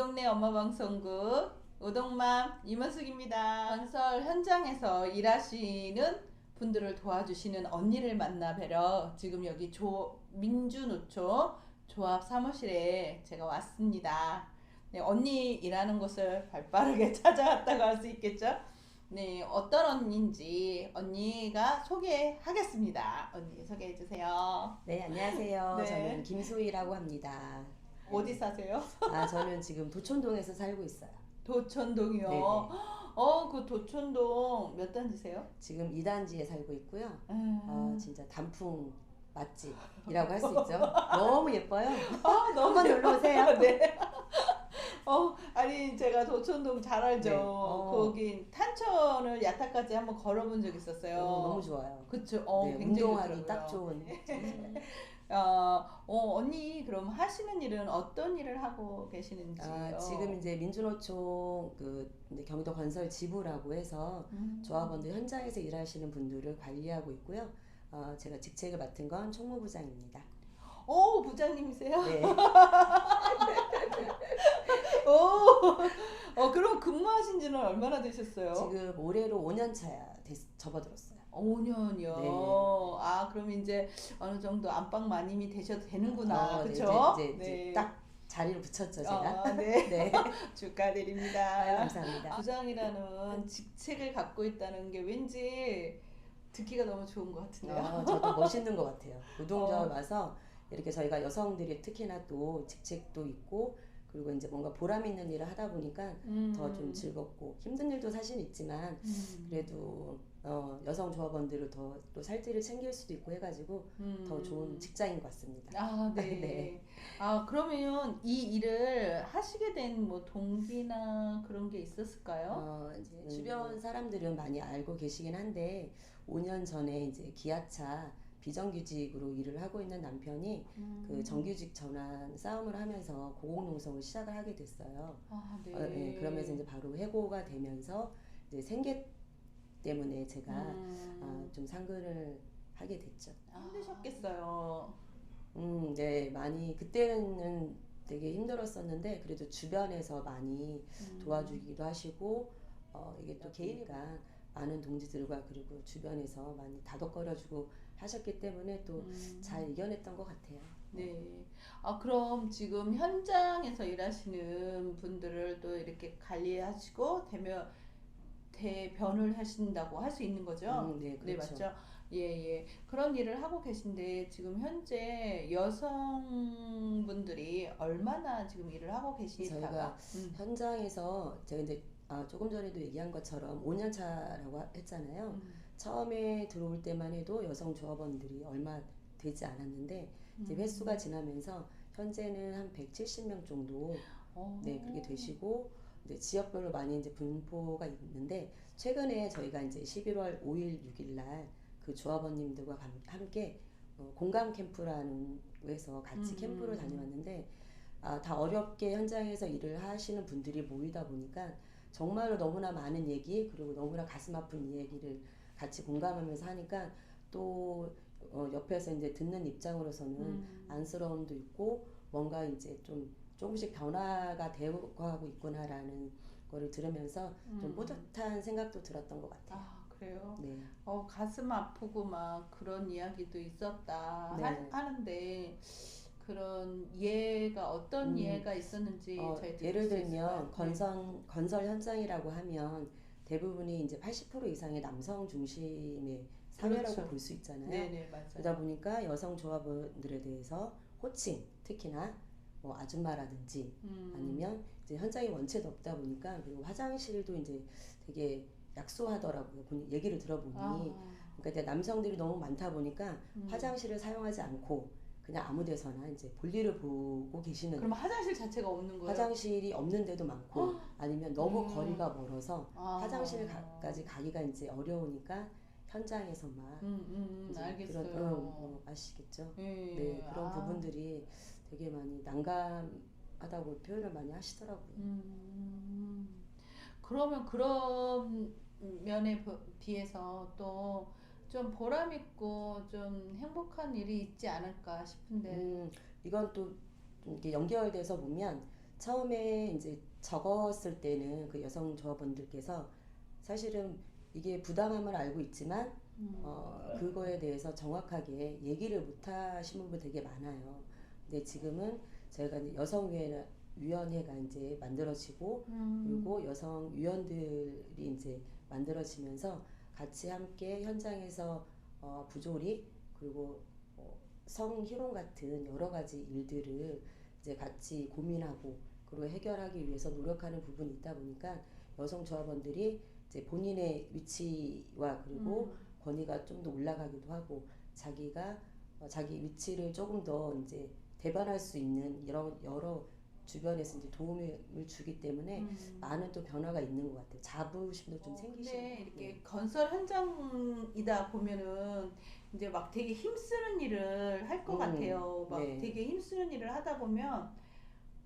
동네 엄마 방송국 오동맘 이문숙입니다. 건설 현장에서 일하시는 분들을 도와주시는 언니를 만나 뵈러 지금 여기 조 민주노총 조합 사무실에 제가 왔습니다. 네, 언니 일하는 곳을 발빠르게 찾아왔다고 할 수 있겠죠? 네, 어떤 언니인지 언니가 소개하겠습니다. 언니 소개해 주세요. 네, 안녕하세요. 네. 저는 김소희라고 합니다. 어디 사세요? 아, 저는 지금 도촌동에서 살고 있어요. 도촌동이요. 네, 네. 어, 그 도촌동 몇 단지세요? 지금 2단지에 살고 있고요. 음. 아, 진짜 단풍 맛집이라고 할 수 있죠. 너무 예뻐요. 아, 한번 놀러 오세요. 네. 어, 아니 제가 도촌동 잘 알죠. 네. 어. 거기 탄천을 야타까지 한번 걸어본 적 있었어요. 어, 너무 좋아요. 그쵸. 어, 네, 굉장히 운동하기 좋더라고요. 딱 좋은. 어, 어, 언니 그럼 하시는 일은 어떤 일을 하고 계시는지? 아, 지금 이제 민주노총 그 이제 경기도 건설 지부라고 해서 음. 조합원들 현장에서 일하시는 분들을 관리하고 있고요. 어, 제가 직책을 맡은 건 총무부장입니다. 오, 부장님이세요? 네. 오, 어, 그럼 근무하신 지는 얼마나 되셨어요? 지금 올해로 5년 차 접어들었어요. 5년이요. 네. 아, 그럼 이제 어느 정도 안방 마님이 되셔도 되는구나. 어, 네, 그쵸? 이제, 이제, 이제 딱 자리를 붙였죠 제가. 아, 네. 네. 축하드립니다. 아유, 감사합니다. 부장이라는 직책을 갖고 있다는 게 왠지 듣기가 너무 좋은 것 같은데요. 어, 저도 멋있는 것 같아요. 노동조합 어. 와서 이렇게 저희가 여성들이 특히나 또 직책도 있고 그리고 이제 뭔가 보람 있는 일을 하다 보니까 음. 더좀 즐겁고 힘든 일도 사실 있지만 음. 그래도 어, 여성 조합원들을 더 또 살뜰히 챙길 수도 있고 해가지고 음. 더 좋은 직장인 것 같습니다. 아, 네. 네. 아, 그러면 이 일을 하시게 된 뭐 동기나 그런 게 있었을까요? 어, 이제 음. 주변 사람들은 많이 알고 계시긴 한데 5년 전에 이제 기아차 비정규직으로 일을 하고 있는 남편이 음. 그 정규직 전환 싸움을 하면서 고공농성을 시작을 하게 됐어요. 아, 네. 어, 예, 그러면서 이제 바로 해고가 되면서 이제 생계 때문에 제가 음. 아, 좀 상근을 하게 됐죠. 아, 힘드셨겠어요. 음, 네, 많이 그때는 되게 힘들었었는데 그래도 주변에서 많이 음. 도와주기도 하시고 어, 이게 또 개인이가 많은 동지들과 그리고 주변에서 많이 다독거려주고 하셨기 때문에 또잘 음. 이겨냈던 것 같아요. 네. 아, 그럼 지금 현장에서 일하시는 분들을 또 이렇게 관리하시고 대면 대변을 하신다고 할 수 있는 거죠? 음, 네, 네, 그렇죠. 맞죠? 예, 예. 그런 일을 하고 계신데 지금 현재 여성분들이 얼마나 지금 일을 하고 계시다가 음. 현장에서 제가 이제 아, 조금 전에도 얘기한 것처럼 5년 차라고 했잖아요. 음. 처음에 들어올 때만 해도 여성 조합원들이 얼마 되지 않았는데 이제 음. 횟수가 지나면서 현재는 한 170명 정도 어. 네 그렇게 되시고 이제 지역별로 많이 이제 분포가 있는데 최근에 저희가 이제 11월 5일 6일 날 그 조합원님들과 감- 함께 어, 공감 캠프라는 곳에서 같이 음. 캠프를 다녀왔는데 아, 다 어렵게 현장에서 일을 하시는 분들이 모이다 보니까 정말로 너무나 많은 얘기 그리고 너무나 가슴 아픈 이야기를 같이 공감하면서 하니까 또 어, 옆에서 이제 듣는 입장으로서는 음. 안쓰러움도 있고 뭔가 이제 좀 조금씩 변화가 되고 하고 있구나라는 거를 들으면서 좀 음. 뿌듯한 생각도 들었던 것 같아요. 아, 그래요? 네. 어, 가슴 아프고 막 그런 이야기도 있었다 네. 하, 하는데 그런 예가 어떤 음. 예가 있었는지 어, 예를 수 들면? 건설 건설 현장이라고 하면 대부분이 이제 80% 이상의 남성 중심의 사회라고 그렇죠. 볼수 있잖아요. 네, 네, 맞아요. 그러다 보니까 여성 조합원들에 대해서 호칭 특히나 뭐 아줌마라든지 음. 아니면 이제 현장이 원체도 없다 보니까 그리고 화장실도 이제 되게 약소하더라고요. 본- 얘기를 들어보니 아, 그러니까 남성들이 너무 많다 보니까 음. 화장실을 사용하지 않고 그냥 아무 데서나 이제 볼일을 보고 계시는 그럼 화장실 자체가 없는 거예요? 화장실이 없는 데도 많고 아니면 너무 음. 거리가 멀어서 아. 화장실까지 가기가 이제 어려우니까 현장에서만 음, 음, 음, 알겠어요. 그런 어, 어, 아시겠죠? 예, 네 그런 아. 부분들이 되게 많이 난감하다고 표현을 많이 하시더라고요. 음, 그러면 그런 면에 비- 비해서 또 좀 보람 있고 좀 행복한 일이 있지 않을까 싶은데. 음, 이건 또좀 이렇게 연결돼서 보면 처음에 이제 적었을 때는 그 여성 조합원들께서 사실은 이게 부당함을 알고 있지만 음. 어, 그거에 대해서 정확하게 얘기를 못 하신 분들 되게 많아요. 근데 지금은 저희가 이제 여성위원회 위원회가 이제 만들어지고 음. 그리고 여성 위원들이 이제 만들어지면서 같이 함께 현장에서 어, 부조리 그리고 어, 성희롱 같은 여러 가지 일들을 이제 같이 고민하고 그리고 해결하기 위해서 노력하는 부분이 있다 보니까 여성 조합원들이 이제 본인의 위치와 그리고 음. 권위가 좀 더 올라가기도 하고 자기가 어, 자기 위치를 조금 더 이제 대변할 수 있는 여러 여러 주변에서 이제 도움을 주기 때문에 음. 많은 또 변화가 있는 것 같아요. 자부심도 좀 어, 생기시고. 네. 이렇게 건설 현장이다 보면은 이제 막 되게 힘쓰는 일을 할것 음, 같아요. 막 네. 되게 힘쓰는 일을 하다 보면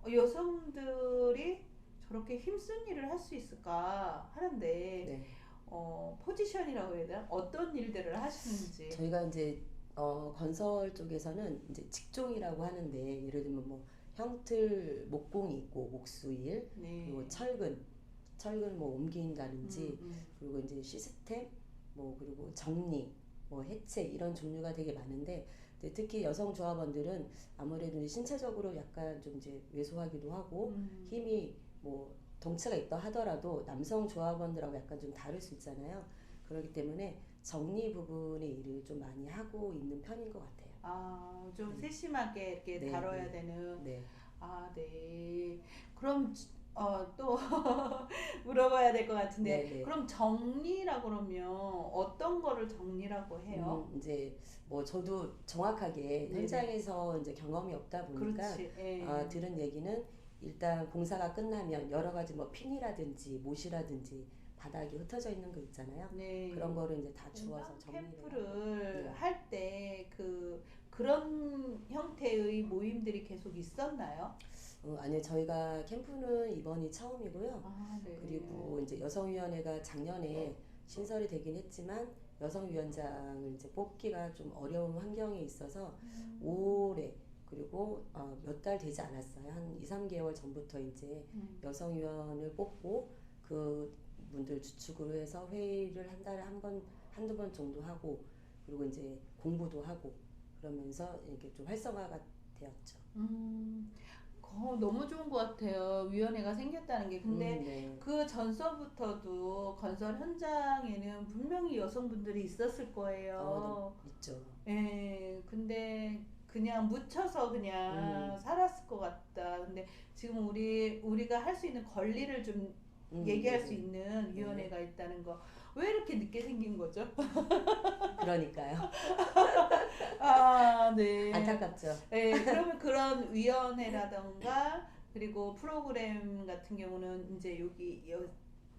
어, 여성들이 저렇게 힘쓴 일을 할 수 있을까 하는데 네. 어, 포지션이라고 해야 되나? 어떤 일들을 하시는지. 저희가 이제 어, 건설 쪽에서는 이제 직종이라고 하는데 예를 들면 뭐 형틀 목공이 있고 목수일 네. 그리고 철근 철근 뭐 옮긴다든지 음, 음. 그리고 이제 시스템 뭐 그리고 정리 뭐 해체 이런 종류가 되게 많은데 특히 여성 조합원들은 아무래도 신체적으로 약간 좀 이제 왜소하기도 하고 음. 힘이 뭐 덩치가 있다 하더라도 남성 조합원들하고 약간 좀 다를 수 있잖아요. 그렇기 때문에 정리 부분의 일을 좀 많이 하고 있는 편인 것 같아요. 아, 좀 음. 세심하게 이렇게 네, 다뤄야 네. 되는. 네. 아, 네. 그럼 어, 또 물어봐야 될 것 같은데. 네, 네. 그럼 정리라 그러면 어떤 거를 정리라고 해요? 음, 이제 뭐 저도 정확하게 네네. 현장에서 이제 경험이 없다 보니까. 예. 아, 들은 얘기는 일단 공사가 끝나면 여러 가지 뭐 핀이라든지 못이라든지 바닥에 흩어져 있는 거 있잖아요. 네. 그런 거를 이제 다 주워서 정리를 캠프를 네. 할때 그 그런 형태의 모임들이 계속 있었나요? 어, 아니요 저희가 캠프는 이번이 처음이고요. 아, 네. 그리고 이제 여성위원회가 작년에 신설이 되긴 했지만 여성위원장을 이제 뽑기가 좀 어려운 환경에 있어서 음. 올해 그리고 어, 몇 달 되지 않았어요. 한 2, 3개월 전부터 이제 음. 여성위원을 뽑고 그 분들 주축으로 해서 회의를 한 달에 한 번, 한두 번 정도 하고 그리고 이제 공부도 하고 그러면서 이렇게 좀 활성화가 되었죠. 음. 거, 너무 좋은 것 같아요. 위원회가 생겼다는 게. 근데 음, 네. 그 전서부터도 건설 현장에는 분명히 여성분들이 있었을 거예요. 어, 네, 있죠. 예, 근데 그냥 묻혀서 그냥 음. 살았을 것 같다. 근데 지금 우리 우리가 할 수 있는 권리를 좀 음, 얘기할 네, 수 네. 있는 위원회가 있다는 거. 왜 이렇게 늦게 생긴 거죠? 그러니까요. 아, 네. 안타깝죠. 네, 그러면 그런 위원회라던가 그리고 프로그램 같은 경우는 이제 여기 여,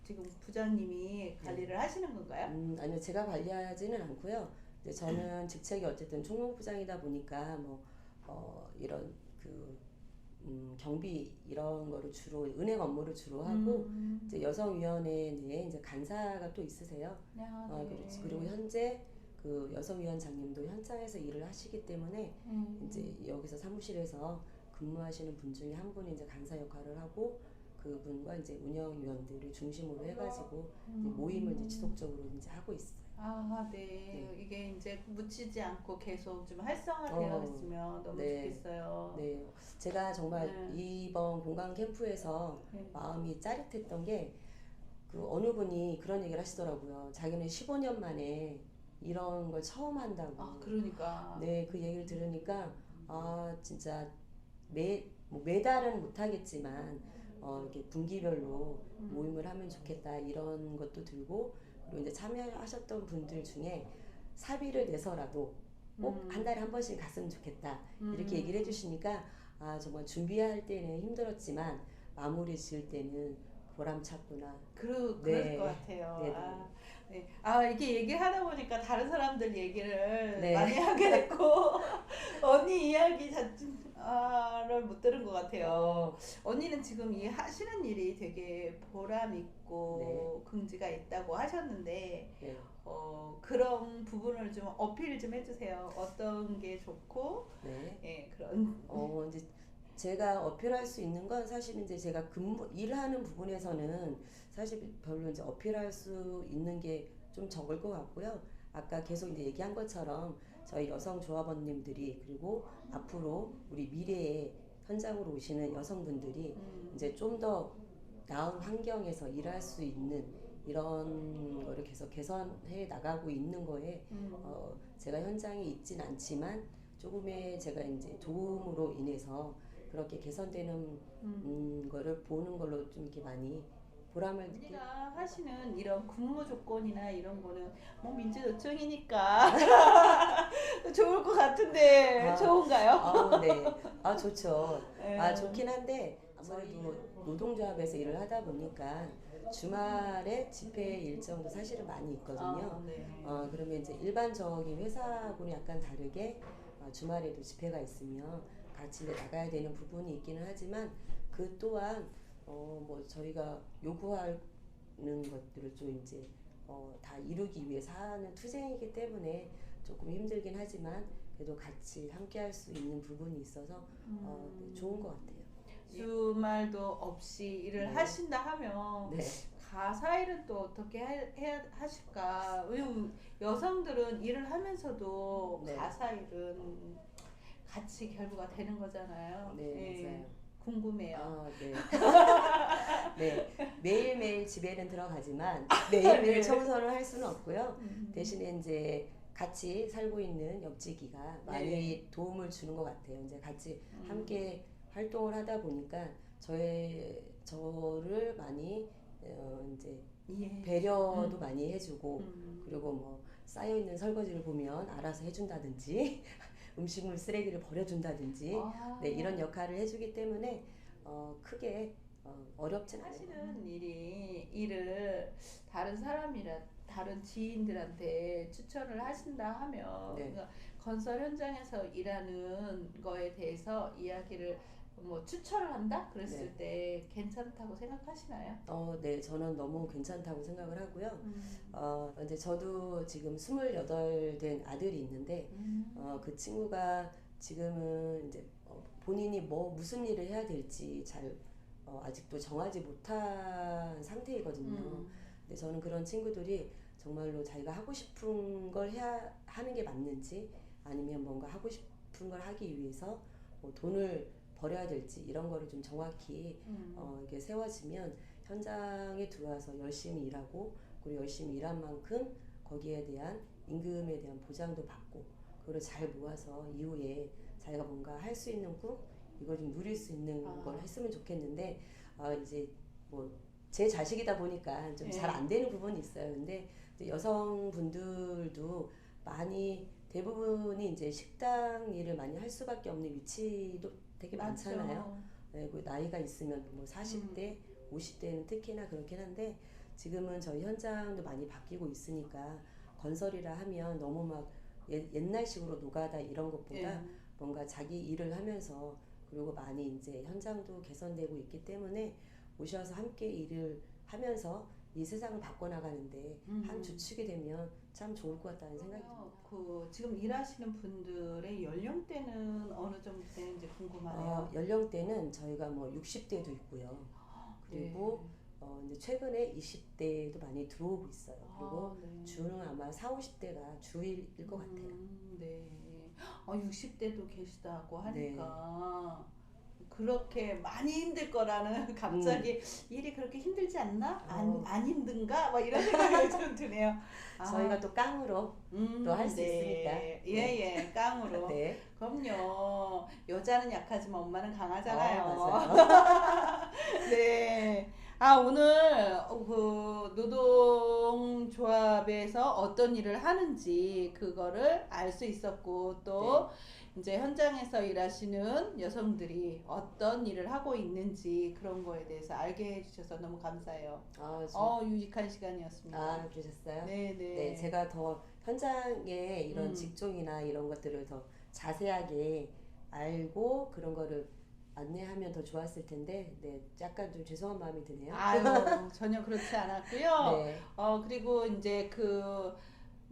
지금 부장님이 관리를 하시는 건가요? 음, 아니요, 제가 관리하지는 않고요. 이제 저는 직책이 어쨌든 총무부장이다 보니까 뭐 어, 이런 그 음, 경비 이런 거를 주로 은행 업무를 주로 하고 음. 이제 여성위원회 내에 이제 간사가 또 있으세요. 야, 어, 네. 그렇지. 그리고 현재 그 여성위원장님도 현장에서 일을 하시기 때문에 음. 이제 여기서 사무실에서 근무하시는 분 중에 한 분이 이제 간사 역할을 하고 그분과 이제 운영위원들을 중심으로 해가지고 이제 음. 모임을 이제 지속적으로 이제 하고 있어요. 아, 네. 이게 이제 묻히지 않고 계속 좀 활성화되어 어, 있으면 너무 네. 좋겠어요. 네, 제가 정말 네. 이번 공강 캠프에서 네. 마음이 짜릿했던 게 그 어느 분이 그런 얘기를 하시더라고요. 자기는 15년 만에 이런 걸 처음 한다고. 아, 그러니까. 네, 그 얘기를 들으니까 아 진짜 매 뭐 매달은 못하겠지만 어, 이렇게 분기별로 음. 모임을 하면 좋겠다 이런 것도 들고 그리고 이제 참여하셨던 분들 중에 사비를 내서라도 꼭 음. 한 달에 한 번씩 갔으면 좋겠다 이렇게 음. 얘기를 해주시니까 아 정말 준비할 때는 힘들었지만 마무리 지을 때는 보람찼구나. 그러, 네. 그럴 것 같아요. 네네. 아, 네. 아, 이렇게 얘기하다 보니까 다른 사람들 얘기를 네. 많이 하게 됐고, 언니 이야기 자체 를못 들은 것 같아요. 어, 언니는 지금 이 하시는 일이 되게 보람 있고 네. 긍지가 있다고 하셨는데, 네. 어, 그런 부분을 좀 어필 좀 해주세요. 어떤 게 좋고, 네. 예, 그런. 어 이제 제가 어필할 수 있는 건 사실 이제 제가 근무 일하는 부분에서는 사실 별로 이제 어필할 수 있는 게 좀 적을 것 같고요. 아까 계속 이제 얘기한 것처럼 저희 여성 조합원님들이 그리고 앞으로 우리 미래의 현장으로 오시는 여성분들이 음. 이제 좀 더 나은 환경에서 일할 수 있는 이런 거를 계속 개선해 나가고 있는 거에 음. 어, 제가 현장에 있진 않지만 조금의 제가 이제 도움으로 인해서 그렇게 개선되는 음. 음, 거를 보는 걸로 좀 이렇게 많이 보람을 느끼. 우리가 하시는 이런 근무 조건이나 이런 거는 뭐 민주노총이니까 좋을 것 같은데 아. 좋은가요? 아, 네. 아, 좋죠. 네. 아, 좋긴 한데 아무래도 노동조합에서 일을 하다 보니까 주말에 집회 일정도 사실은 많이 있거든요. 아, 네. 어, 그러면 이제 일반적인 회사하고는 약간 다르게 어, 주말에도 집회가 있으면 같이 나가야 되는 부분이 있기는 하지만 그 또한 어, 뭐 저희가 요구하는 것들을 좀 이제 어, 다 이루기 위해서 하는 투쟁이기 때문에 조금 힘들긴 하지만 그래도 같이 함께 할 수 있는 부분이 있어서 어, 네, 좋은 것 같아요. 주말도 없이 일을 네. 하신다 하면 네. 가사 일은 또 어떻게 하, 해야 하실까? 왜냐면 여성들은 일을 하면서도 네. 가사 일은 같이 결부가 되는 거잖아요. 네, 예, 맞아요. 궁금해요. 아, 네. 네. 매일매일 집에는 들어가지만 매일매일 네. 청소를 할 수는 없고요. 음. 대신에 이제 같이 살고 있는 옆지기가 많이 네. 도움을 주는 것 같아요. 이제 같이 음. 함께 활동을 하다 보니까 저의 저를 많이 어, 이제 예. 배려도 음. 많이 해주고 음. 그리고 뭐 쌓여 있는 설거지를 보면 알아서 해준다든지 음식물 쓰레기를 버려준다든지 아. 네, 이런 역할을 해주기 때문에 어, 크게 어, 어렵진 않아요. 하시는 일이 일을 다른 사람이라 다른 지인들한테 추천을 하신다 하면 네. 그러니까 건설 현장에서 일하는 거에 대해서 이야기를 뭐 추천을 한다 그랬을 네. 때 괜찮다고 생각하시나요? 어, 네, 저는 너무 괜찮다고 생각을 하고요. 음. 어, 이제 저도 지금 28된 아들이 있는데, 음. 어, 그 친구가 지금은 이제 어, 본인이 뭐 무슨 일을 해야 될지 잘 어, 아직도 정하지 못한 상태이거든요. 음. 근데 저는 그런 친구들이 정말로 자기가 하고 싶은 걸 해야 하는 게 맞는지 아니면 뭔가 하고 싶은 걸 하기 위해서 뭐 돈을 벌여야 될지 이런 거를 좀 정확히 음. 어, 이게 세워지면 현장에 들어와서 열심히 일하고 그리고 열심히 일한 만큼 거기에 대한 임금에 대한 보장도 받고 그걸 잘 모아서 이후에 자기가 뭔가 할 수 있는 꿈 이걸 좀 누릴 수 있는 아. 걸 했으면 좋겠는데 아, 이제 뭐 제 자식이다 보니까 좀 네. 잘안 되는 부분이 있어요. 근데 여성분들도 많이 대부분이 이제 식당 일을 많이 할 수밖에 없는 위치도 되게 맞죠. 많잖아요. 네, 그 나이가 있으면 뭐 40대, 음. 50대는 특히나 그렇긴 한데 지금은 저희 현장도 많이 바뀌고 있으니까 건설이라 하면 너무 막 옛, 옛날식으로 노가다 이런 것보다 예. 뭔가 자기 일을 하면서 그리고 많이 이제 현장도 개선되고 있기 때문에 오셔서 함께 일을 하면서 이 세상을 바꿔나가는데 음. 한 주축이 되면 참 좋을 것 같다는 생각이 듭니다. 그 지금 일하시는 분들의 연령대는 어느 정도 되는지 궁금하네요. 어, 연령대는 저희가 뭐 60대도 있고요. 그리고 네. 어, 이제 최근에 20대도 많이 들어오고 있어요. 그리고 아, 네. 주는 아마 4, 50대가 주일 것 같아요. 음, 네. 어, 60대도 계시다고 네. 하니까 그렇게 많이 힘들 거라는 갑자기 일이 그렇게 힘들지 않나? 안, 음. 어. 안 힘든가? 막 이런 생각이 좀 드네요. 아, 저희가 또 깡으로 음, 또 할수 네. 있으니까. 예예 깡으로. 네. 그럼요. 여자는 약하지만 엄마는 강하잖아요. 어, 맞아요. 네. 아 오늘 그 노동조합에서 어떤 일을 하는지 그거를 알 수 있었고 또 네. 이제 현장에서 일하시는 여성들이 어떤 일을 하고 있는지 그런 거에 대해서 알게 해주셔서 너무 감사해요. 아, 저, 어 유익한 시간이었습니다. 아 그러셨어요? 네네. 네, 제가 더 현장에 이런 음. 직종이나 이런 것들을 더 자세하게 알고 그런 거를 안내하면 더 좋았을 텐데, 네, 약간 좀 죄송한 마음이 드네요. 아유 전혀 그렇지 않았고요. 네, 어 그리고 이제 그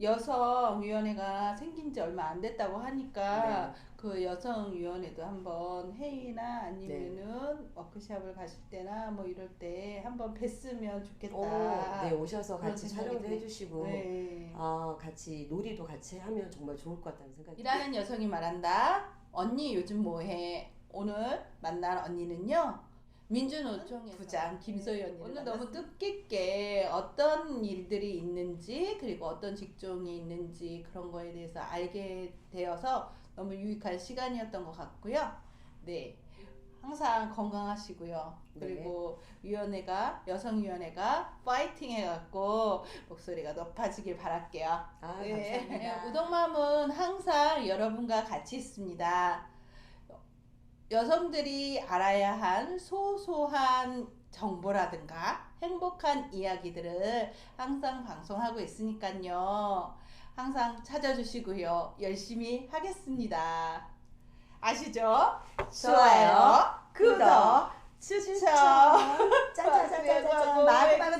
여성위원회가 생긴 지 얼마 안 됐다고 하니까 네. 그 여성위원회도 한번 회의나 아니면은 워크샵을 가실 때나 뭐 이럴 때 한번 뵀으면 좋겠다. 오, 네 오셔서 같이 촬영도 드- 해주시고 네. 아 같이 놀이도 같이 하면 정말 좋을 것 같다는 생각이 일하는 여성이 말한다. 언니 요즘 뭐해? 오늘 만난 언니는요. 민주노총 부장 김소희 언니 오늘 너무 뜻깊게 어떤 일들이 있는지 그리고 어떤 직종이 있는지 그런 거에 대해서 알게 되어서 너무 유익한 시간이었던 것 같고요. 네. 항상 건강하시고요. 그리고 위원회가 여성 위원회가 파이팅 해갖고 목소리가 높아지길 바랄게요. 아 네. 감사합니다. 우동맘은 항상 여러분과 같이 있습니다. 여성들이 알아야 한 소소한 정보라든가 행복한 이야기들을 항상 방송하고 있으니까요. 항상 찾아주시고요. 열심히 하겠습니다. 아시죠? 좋아요, 구독, 추천. 짜자자자자 네, 마구